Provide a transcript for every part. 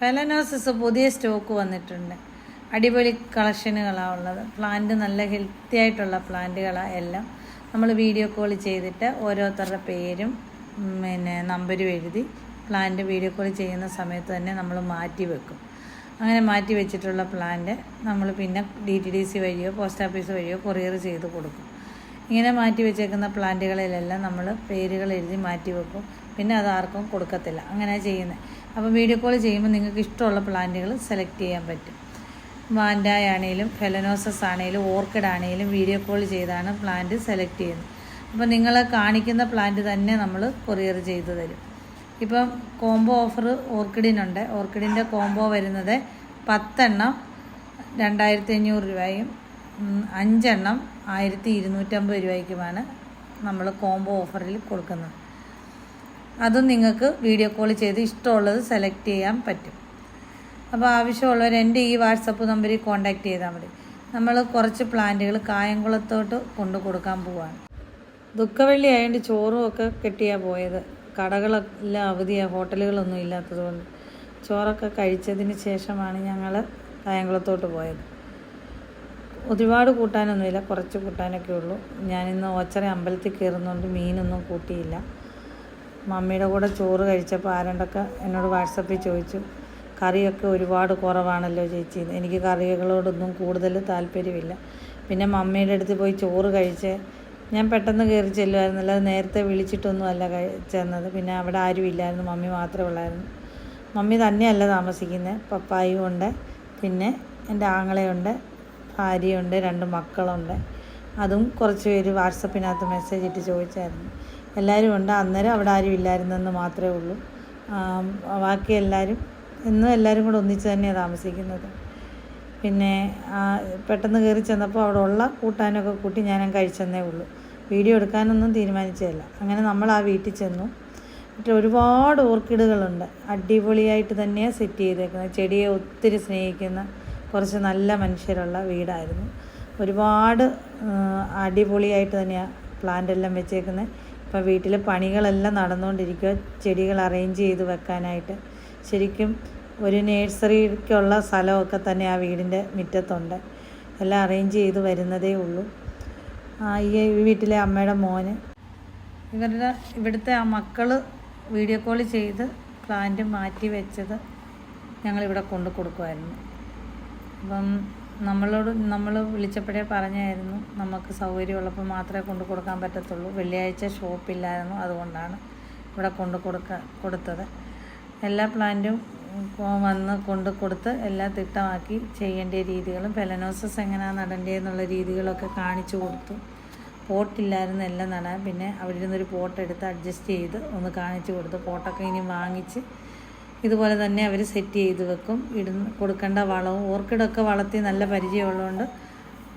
Phalaenopsis പുതിയ stock വന്നിട്ടുണ്ട്. അടിപൊളി കളക്ഷനുകളാണ് ഉള്ളത്. പ്ലാന്റ് നല്ല ഹെൽത്തി ആയിട്ടുള്ള പ്ലാന്റുകളാണ് എല്ലാം. നമ്മൾ വീഡിയോ കോൾ ചെയ്തിട്ട് ഓരോരുത്തരുടെ പേരും പിന്നെ നമ്പരും എഴുതി പ്ലാന്റ് വീഡിയോ കോൾ ചെയ്യുന്ന സമയത്ത് തന്നെ നമ്മൾ മാറ്റി വെക്കും. അങ്ങനെ മാറ്റി വെച്ചിട്ടുള്ള പ്ലാന്റ് നമ്മൾ പിന്നെ ഡി ടി ഡി സി വഴിയോ പോസ്റ്റ് ഓഫീസ് വഴിയോ കൊറിയർ ചെയ്ത് കൊടുക്കും. ഇങ്ങനെ മാറ്റി വെച്ചേക്കുന്ന പ്ലാന്റുകളിലെല്ലാം നമ്മൾ പേരുകൾ എഴുതി മാറ്റി വെക്കും. പിന്നെ അത് ആർക്കും കൊടുക്കത്തില്ല. അങ്ങനെ ചെയ്യുന്നത് അപ്പോൾ വീഡിയോ കോൾ ചെയ്യുമ്പോൾ നിങ്ങൾക്ക് ഇഷ്ടമുള്ള പ്ലാന്റുകൾ സെലക്ട് ചെയ്യാൻ പറ്റും. വാൻഡായ ആണെങ്കിലും ഫെലനോസസ് ആണെങ്കിലും ഓർക്കിഡ് ആണെങ്കിലും വീഡിയോ കോൾ ചെയ്താണ് പ്ലാന്റ് സെലക്ട് ചെയ്യുന്നത്. അപ്പോൾ നിങ്ങൾ കാണിക്കുന്ന പ്ലാന്റ് തന്നെ നമ്മൾ കൊറിയർ ചെയ്തു തരും. ഇപ്പം കോംബോ ഓഫർ ഓർക്കിഡിനുണ്ട്. ഓർക്കിഡിന്റെ കോംബോ വരുന്നത് പത്തെണ്ണം രണ്ടായിരത്തി അഞ്ഞൂറ് രൂപയും അഞ്ചെണ്ണം ആയിരത്തി ഇരുന്നൂറ്റമ്പത് രൂപയ്ക്കുമാണ് നമ്മൾ കോംബോ ഓഫറിൽ കൊടുക്കുന്നത്. അതും നിങ്ങൾക്ക് വീഡിയോ കോൾ ചെയ്ത് ഇഷ്ടമുള്ളത് സെലക്ട് ചെയ്യാൻ പറ്റും. അപ്പോൾ ആവശ്യമുള്ളവർ എന്റെ ഈ വാട്സപ്പ് നമ്പറിൽ കോൺടാക്റ്റ് ചെയ്താൽ മതി. നമ്മൾ കുറച്ച് പ്ലാന്റുകൾ കായംകുളത്തോട്ട് കൊണ്ടു കൊടുക്കാൻ പോവാണ്. ദുഃഖവെള്ളി ആയതുകൊണ്ട് ചോറും ഒക്കെ കെട്ടിയാണ് പോയത്. കടകളെല്ലാം അവധിയാണ് ഹോട്ടലുകളൊന്നും ഇല്ലാത്തതുകൊണ്ട് ചോറൊക്കെ കഴിച്ചതിന് ശേഷമാണ് ഞങ്ങൾ കായംകുളത്തോട്ട് പോയത്. ഒരുപാട് കൂട്ടാനൊന്നുമില്ല കുറച്ച് കൂട്ടാനൊക്കെ ഉള്ളൂ. ഞാനിന്ന് ഓച്ചറ അമ്പലത്തിൽ കയറുന്നതുകൊണ്ട് മീനൊന്നും കൂട്ടിയില്ല. മമ്മിയുടെ കൂടെ ചോറ് കഴിച്ചപ്പോൾ ആരണ്ടൊക്കെ എന്നോട് വാട്സപ്പിൽ ചോദിച്ചു കറിയൊക്കെ ഒരുപാട് കുറവാണല്ലോ ചേച്ചി. എനിക്ക് കറികളോടൊന്നും കൂടുതൽ താല്പര്യമില്ല. പിന്നെ മമ്മിയുടെ അടുത്ത് പോയി ചോറ് കഴിച്ച് ഞാൻ പെട്ടെന്ന് കയറി ചെല്ലുമായിരുന്നില്ല അത് നേരത്തെ വിളിച്ചിട്ടൊന്നും അല്ല ചെന്നത്. പിന്നെ അവിടെ ആരും ഇല്ലായിരുന്നു. മമ്മി മാത്രമേ ഉള്ളായിരുന്നു. മമ്മി തന്നെയല്ല താമസിക്കുന്നത് പപ്പായും ഉണ്ട്. പിന്നെ എന്റെ ആങ്ങളയുണ്ട് ഭാര്യയുണ്ട് രണ്ട് മക്കളുണ്ട്. അതും കുറച്ച് പേര് വാട്സപ്പിനകത്ത് മെസ്സേജ് ഇട്ട് ചോദിച്ചായിരുന്നു. എല്ലാവരും ഉണ്ട്. അന്നേരം അവിടെ ആരും ഇല്ലായിരുന്നെന്ന് മാത്രമേ ഉള്ളൂ. ബാക്കി എല്ലാവരും എന്നും എല്ലാവരും കൂടെ ഒന്നിച്ച് തന്നെയാണ് താമസിക്കുന്നത്. പിന്നെ പെട്ടെന്ന് കയറി ചെന്നപ്പോൾ അവിടെ ഉള്ള കൂട്ടാനൊക്കെ കൂട്ടി ഞാൻ കഴിച്ചെന്നേ ഉള്ളൂ. വീഡിയോ എടുക്കാനൊന്നും തീരുമാനിച്ചതല്ല. അങ്ങനെ നമ്മൾ ആ വീട്ടിൽ ചെന്നു. മറ്റേ ഒരുപാട് ഓർക്കിഡുകളുണ്ട്. അടിപൊളിയായിട്ട് തന്നെയാണ് സെറ്റ് ചെയ്തേക്കുന്നത് ചെടിയെ ഒത്തിരി സ്നേഹിക്കുന്ന കുറച്ച് നല്ല മനുഷ്യരുള്ള വീടായിരുന്നു. ഒരുപാട് അടിപൊളിയായിട്ട് തന്നെയാണ് പ്ലാന്റ് എല്ലാം വെച്ചേക്കുന്നത് ഇപ്പം വീട്ടിൽ പണികളെല്ലാം നടന്നുകൊണ്ടിരിക്കുക ചെടികൾ അറേഞ്ച് ചെയ്ത് വെക്കാനായിട്ട്. ശരിക്കും ഒരു നേഴ്സറിക്കുള്ള സ്ഥലമൊക്കെ തന്നെ ആ വീടിന്റെ മുറ്റത്തുണ്ട്. എല്ലാം അറേഞ്ച് ചെയ്ത് വരുന്നതേ ഉള്ളൂ. ഈ വീട്ടിലെ അമ്മയുടെ മോന്. ഇവരുടെ ഇവിടുത്തെ ആ മക്കൾ വീഡിയോ കോൾ ചെയ്ത് പ്ലാന്റ് മാറ്റി വെച്ചത് ഞങ്ങളിവിടെ കൊണ്ടു കൊടുക്കുമായിരുന്നു അപ്പം നമ്മളോട് നമ്മൾ വിളിച്ചപ്പോഴേ പറഞ്ഞായിരുന്നു നമുക്ക് സൗകര്യമുള്ളപ്പോൾ മാത്രമേ കൊണ്ടു കൊടുക്കാൻ പറ്റത്തുള്ളൂ. വെള്ളിയാഴ്ച ഷോപ്പില്ലായിരുന്നു അതുകൊണ്ടാണ് ഇവിടെ കൊണ്ടു കൊടുക്ക കൊടുത്തത്. എല്ലാ പ്ലാന്റും വന്ന് കൊണ്ട് കൊടുത്ത് എല്ലാം തിട്ടമാക്കി ചെയ്യേണ്ട രീതികളും ഫെലനോസസ് എങ്ങനെയാണ് നടേണ്ടതെന്നുള്ള രീതികളൊക്കെ കാണിച്ചു കൊടുത്തു. പോട്ടില്ലായിരുന്നു എല്ലാം നടാൻ. പിന്നെ അവിടെ ഇരുന്നൊരു പോട്ടെടുത്ത് അഡ്ജസ്റ്റ് ചെയ്ത് ഒന്ന് കാണിച്ചു കൊടുത്തു. പോട്ടൊക്കെ ഇനി വാങ്ങിച്ച് ഇതുപോലെ തന്നെ അവർ സെറ്റ് ചെയ്ത് വെക്കും. ഇടുന്ന കൊടുക്കേണ്ട വളവും. ഓർക്കിഡൊക്കെ വളർത്തി നല്ല പരിചയമുള്ളതുകൊണ്ട്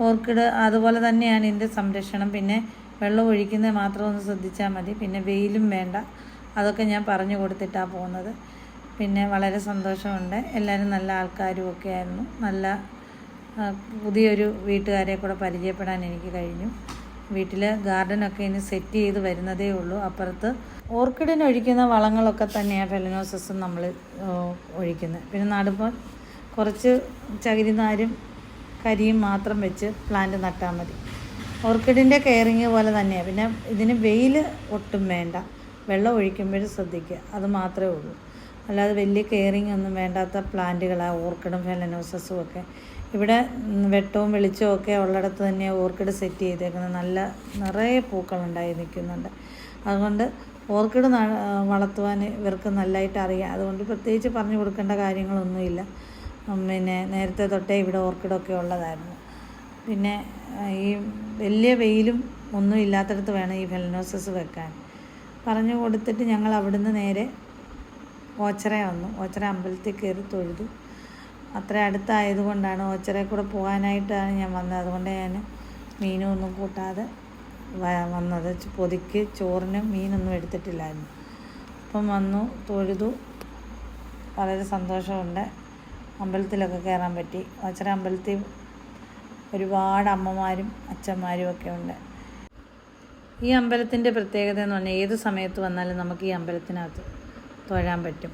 ഓർക്കിഡ് അതുപോലെ തന്നെയാണ് ഇതിന്റെ സംരക്ഷണം. പിന്നെ വെള്ളം ഒഴിക്കുന്നത് മാത്രം ഒന്ന് ശ്രദ്ധിച്ചാൽ മതി. പിന്നെ വെയിലും വേണ്ട. അതൊക്കെ ഞാൻ പറഞ്ഞു കൊടുത്തിട്ടാണ് പോകുന്നത്. പിന്നെ വളരെ സന്തോഷമുണ്ട്. എല്ലാവരും നല്ല ആൾക്കാരും ഒക്കെ ആയിരുന്നു. നല്ല പുതിയൊരു വീട്ടുകാരെ കൂടെ പരിചയപ്പെടാൻ എനിക്ക് കഴിഞ്ഞു. വീട്ടിൽ ഗാർഡനൊക്കെ ഇനി സെറ്റ് ചെയ്ത് വരുന്നതേ ഉള്ളൂ. അപ്പുറത്ത് ഓർക്കിഡിന് ഒഴിക്കുന്ന വളങ്ങളൊക്കെ തന്നെയാണ് ഫെലനോസസും നമ്മൾ ഒഴിക്കുന്നത് പിന്നെ നടുമ്പോൾ കുറച്ച് ചകിരിനാരും കരിയും മാത്രം വെച്ച് പ്ലാന്റ് നട്ടാൽ മതി. ഓർക്കിഡിന്റെ കെയറിങ് പോലെ തന്നെയാണ് പിന്നെ ഇതിന് വെയിൽ ഒട്ടും വേണ്ട. വെള്ളം ഒഴിക്കുമ്പോഴും ശ്രദ്ധിക്കുക. അത് മാത്രമേ ഉള്ളൂ. അല്ലാതെ വലിയ കെയറിങ് ഒന്നും വേണ്ടാത്ത പ്ലാന്റുകളാണ് ഓർക്കിഡും ഫെലനോസസും ഒക്കെ. ഇവിടെ വെട്ടവും വെളിച്ചവും ഒക്കെ ഉള്ളിടത്ത് തന്നെ ഓർക്കിഡ് സെറ്റ് ചെയ്തേക്കുന്നത് നല്ല നിറയെ പൂക്കളുണ്ടായി നിൽക്കുന്നുണ്ട്. അതുകൊണ്ട് ഓർക്കിഡ് വളർത്തുവാൻ ഇവർക്ക് നല്ലതായിട്ട് അറിയാം. അതുകൊണ്ട് പ്രത്യേകിച്ച് പറഞ്ഞു കൊടുക്കേണ്ട കാര്യങ്ങളൊന്നുമില്ല. പിന്നെ നേരത്തെ തൊട്ടേ ഇവിടെ ഓർക്കിഡൊക്കെ ഉള്ളതായിരുന്നു. പിന്നെ ഈ വലിയ വെയിലും ഒന്നും ഇല്ലാത്തടത്ത് വേണം ഈ ഫെലനോസസ് വെക്കാൻ. പറഞ്ഞു കൊടുത്തിട്ട് ഞങ്ങൾ അവിടുന്ന് നേരെ ഓച്ചറ വന്നു ഓച്ചറ അമ്പലത്തിൽ കയറി തൊഴുതു. അത്ര അടുത്തായതുകൊണ്ടാണ് ഓച്ചറയിൽ കൂടെ പോകാനായിട്ടാണ് ഞാൻ വന്നത്. അതുകൊണ്ട് ഞാൻ മീനും ഒന്നും കൂട്ടാതെ വന്നത്. പൊതിക്ക് ചോറിന് മീനൊന്നും എടുത്തിട്ടില്ലായിരുന്നു. അപ്പം വന്നു തൊഴുതു. വളരെ സന്തോഷമുണ്ട്. അമ്പലത്തിലൊക്കെ കയറാൻ പറ്റി. ഓച്ചറ അമ്പലത്തിൽ ഒരുപാട് അമ്മമാരും അച്ഛന്മാരും ഒക്കെ ഉണ്ട്. ഈ അമ്പലത്തിന്റെ പ്രത്യേകത എന്ന് പറഞ്ഞാൽ ഏത് സമയത്ത് വന്നാലും നമുക്ക് ഈ അമ്പലത്തിനകത്ത് തൊഴാൻ പറ്റും.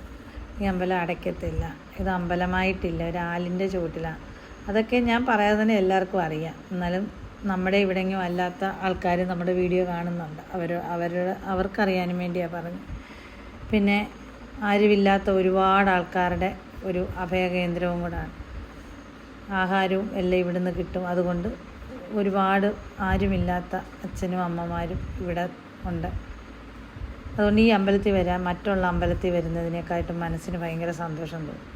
ഈ അമ്പലം അടയ്ക്കത്തില്ല. ഇത് അമ്പലമായിട്ടില്ല. ഒരു ആലിന്റെ ചുവട്ടിലാണ് അതൊക്കെ ഞാൻ പറയാതെ തന്നെ എല്ലാവർക്കും അറിയാം. എന്നാലും നമ്മുടെ ഇവിടെയെങ്കിലും അല്ലാത്ത ആൾക്കാർ നമ്മുടെ വീഡിയോ കാണുന്നുണ്ട്. അവർ അവരുടെ അവർക്കറിയാനും വേണ്ടിയാണ് പറഞ്ഞു. പിന്നെ ആരുമില്ലാത്ത ഒരുപാട് ആൾക്കാരുടെ ഒരു അഭയകേന്ദ്രവും കൂടാണ്. ആഹാരവും എല്ലാം ഇവിടുന്ന് കിട്ടും. അതുകൊണ്ട് ഒരുപാട് ആരുമില്ലാത്ത അച്ഛനും അമ്മമാരും ഇവിടെ ഉണ്ട്. അതുകൊണ്ട് ഈ അമ്പലത്തിൽ വരാൻ മറ്റുള്ള അമ്പലത്തിൽ വരുന്നതിനെക്കാട്ടും മനസ്സിന് ഭയങ്കര സന്തോഷം തോന്നും.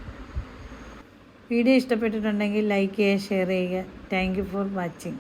വീഡിയോ ഇഷ്ടപ്പെട്ടിട്ടുണ്ടെങ്കിൽ ലൈക്ക് ചെയ്യുക ഷെയർ ചെയ്യുക. Thank you for watching